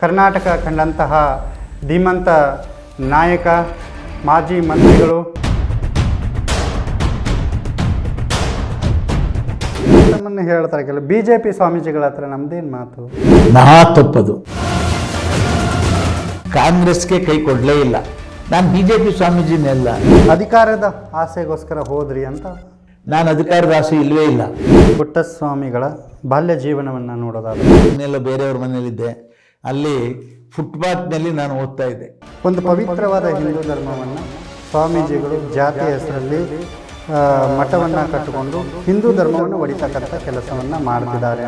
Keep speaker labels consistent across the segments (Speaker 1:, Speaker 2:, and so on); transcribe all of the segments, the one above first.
Speaker 1: ಕರ್ನಾಟಕ ಕಂಡಂತಹ ಧೀಮಂತ ನಾಯಕ ಮಾಜಿ ಮಂತ್ರಿಗಳು. ನಮ್ಮನ್ನು ಹೇಳ್ತಾರೆ ಕೆಲವು ಬಿ ಜೆ ಪಿ ಸ್ವಾಮೀಜಿಗಳ ಹತ್ರ ನಮ್ದೇನು ಮಾತು?
Speaker 2: ನಾ ತಪ್ಪದು. ಕಾಂಗ್ರೆಸ್ಗೆ ಕೈ ಕೊಡಲೇ ಇಲ್ಲ. ನಾನು ಬಿ ಜೆ ಪಿ ಸ್ವಾಮೀಜಿನೆಲ್ಲ
Speaker 1: ಅಧಿಕಾರದ ಆಸೆಗೋಸ್ಕರ ಹೋದ್ರಿ ಅಂತ?
Speaker 2: ನಾನು ಅಧಿಕಾರದ ಆಸೆ ಇಲ್ಲವೇ ಇಲ್ಲ.
Speaker 1: ಪುಟ್ಟಸ್ವಾಮಿಗಳ ಬಾಲ್ಯ ಜೀವನವನ್ನು ನೋಡೋದಾದ್ರೆ.
Speaker 2: ಇನ್ನೆಲ್ಲ ಬೇರೆಯವ್ರ ಮನೇಲಿದ್ದೆ ಅಲ್ಲಿ ಫುಟ್ಪಾತ್ನಲ್ಲಿ ನಾನು ಓದ್ತಾ ಇದ್ದೆ.
Speaker 1: ಒಂದು ಪವಿತ್ರವಾದ ಹಿಂದೂ ಧರ್ಮವನ್ನು ಸ್ವಾಮೀಜಿಗಳು ಜಾತಿ ಹೆಸರಲ್ಲಿ ಮಠವನ್ನು ಕಟ್ಟಿಕೊಂಡು ಹಿಂದೂ ಧರ್ಮವನ್ನು ಒಡಿತಕ್ಕಂಥ ಕೆಲಸವನ್ನು ಮಾಡ್ತಿದ್ದಾರೆ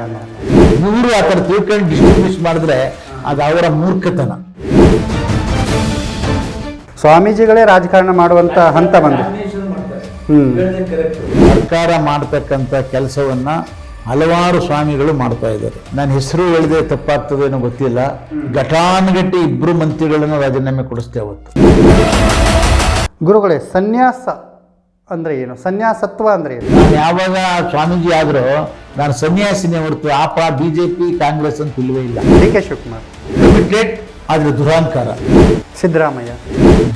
Speaker 2: ಇವರು ಆ ಥರ ತಿಳ್ಕೊಂಡು ಡಿಸ್ಟ್ರಿಬ್ಯೂಷ್ ಮಾಡಿದ್ರೆ ಅದು ಅವರ ಮೂರ್ಖತನ.
Speaker 1: ಸ್ವಾಮೀಜಿಗಳೇ ರಾಜಕಾರಣ ಮಾಡುವಂಥ ಹಂತ ಬಂದು
Speaker 2: ಸರ್ಕಾರ ಮಾಡ್ತಕ್ಕಂಥ ಕೆಲಸವನ್ನ ಹಲವಾರು ಸ್ವಾಮಿಗಳು ಮಾಡ್ತಾ ಇದ್ದಾರೆ. ನಾನು ಹೆಸರು ಹೇಳಿದೆ ತಪ್ಪಾಗ್ತದೇನೋ ಗೊತ್ತಿಲ್ಲ. ಘಟಾನುಘಟಿ ಇಬ್ಬರು ಮಂತ್ರಿಗಳನ್ನು ರಾಜೀನಾಮೆ ಕೊಡಿಸ್ತೇ ಅವತ್ತು.
Speaker 1: ಗುರುಗಳೇ ಸನ್ಯಾಸ ಅಂದ್ರೆ ಏನು? ಸನ್ಯಾಸತ್ವ ಅಂದ್ರೆ ಏನು?
Speaker 2: ನಾನು ಯಾವಾಗ ಸ್ವಾಮೀಜಿ ಆದರೂ ನಾನು ಸನ್ಯಾಸಿನೇ ಹೊರತು AAP B J P Congress ಅಂತ ಇಲ್ಲವೇ ಇಲ್ಲ.
Speaker 1: D K Shivakumar.
Speaker 2: ಲಿಮಿಟೆಡ್ ಆದರೆ ದುರಾಂಕಾರ.
Speaker 1: ಸಿದ್ದರಾಮಯ್ಯ.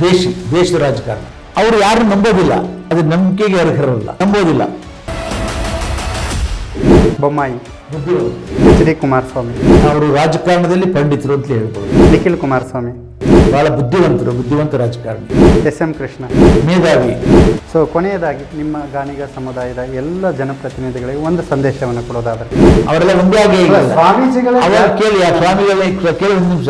Speaker 2: ದೇಶ ದೇಶದ ರಾಜಕಾರಣ. ಅವರು ಯಾರು ನಂಬೋದಿಲ್ಲ. ಅದು ನಂಬಿಕೆಗೆ ಅರ್ಹರಲ್ಲ. ನಂಬೋದಿಲ್ಲ.
Speaker 1: ಬೊಮ್ಮಾಯಿ. H D Kumaraswamy.
Speaker 2: ಅವರು ರಾಜಕಾರಣದಲ್ಲಿ ಪಂಡಿತರು ಅಂತ ಹೇಳ್ಬೋದು.
Speaker 1: ನಿಖಿಲ್ ಕುಮಾರಸ್ವಾಮಿ.
Speaker 2: ಬಹಳ ಬುದ್ಧಿವಂತರು ಬುದ್ಧಿವಂತ ರಾಜಕಾರಣಿ.
Speaker 1: S M Krishna.
Speaker 2: ಮೇಧಾವಿ.
Speaker 1: ಸೊ ಕೊನೆಯದಾಗಿ ನಿಮ್ಮ ಗಾಣಿಗ ಸಮುದಾಯದ ಎಲ್ಲ ಜನಪ್ರತಿನಿಧಿಗಳಿಗೆ ಒಂದು ಸಂದೇಶವನ್ನು ಕೊಡೋದಾದ್ರೆ.
Speaker 2: ಅವರೆಲ್ಲ ಒಂದೇ
Speaker 1: ಸ್ವಾಮೀಜಿಗಳ
Speaker 2: ಕೇಳಿ ಆ ಸ್ವಾಮಿಗಳೇ ಕೇಳಿ ಒಂದು ನಿಮಿಷ.